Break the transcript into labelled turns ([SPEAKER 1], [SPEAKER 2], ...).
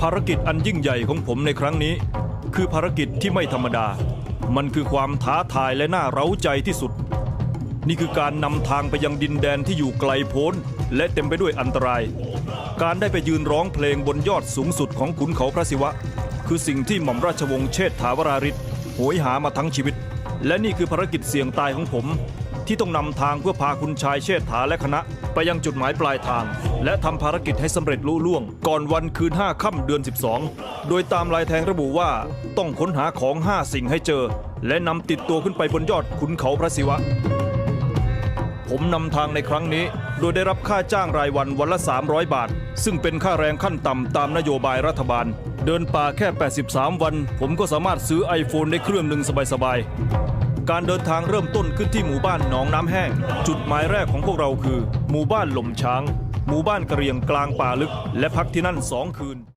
[SPEAKER 1] ภารกิจอันยิ่งใหญ่ของผมในครั้งนี้ คือภารกิจที่ไม่ธรรมดา มันคือความท้าทายและน่าเร้าใจที่สุด นี่คือการนำทางไปยังดินแดนที่อยู่ไกลโพ้น และเต็มไปด้วยอันตราย การได้ไปยืนร้องเพลงบนยอดสูงสุดของขุนเขาพระศิวะ คือสิ่งที่หม่อมราชวงศ์เชษฐาวราริศโหยหามาทั้งชีวิต และนี่คือภารกิจเสี่ยงตายของผม ที่ต้องนำทางเพื่อพาคุณชายเชษฐาและคณะ ไปยังจุดหมายปลายทาง และทำภารกิจให้สำเร็จลุล่วง ก่อนวันคืน 5 ค่ำเดือน 12 โดยตามลายแทงระบุว่าต้องค้นหาของ 5 สิ่งให้เจอ และนำติดตัวขึ้นไปบนยอดขุนเขาพระศิวะ ผมนำทางในครั้งนี้ โดยได้รับค่าจ้างรายวันวันละ 300 บาท ซึ่งเป็นค่าแรงขั้นต่ำตามนโยบายรัฐบาล เดินป่าแค่ 83 วัน ผมก็สามารถซื้อ iPhone ได้เครื่องหนึ่งสบายๆ การเดินทางเริ่มต้นขึ้นที่หมู่บ้านหนองน้ำแห้ง จุดหมายแรกของพวกเราคือ หมู่บ้านหล่มช้าง หมู่บ้านกระเรียงกลางป่าลึก และพักที่นั่นสองคืน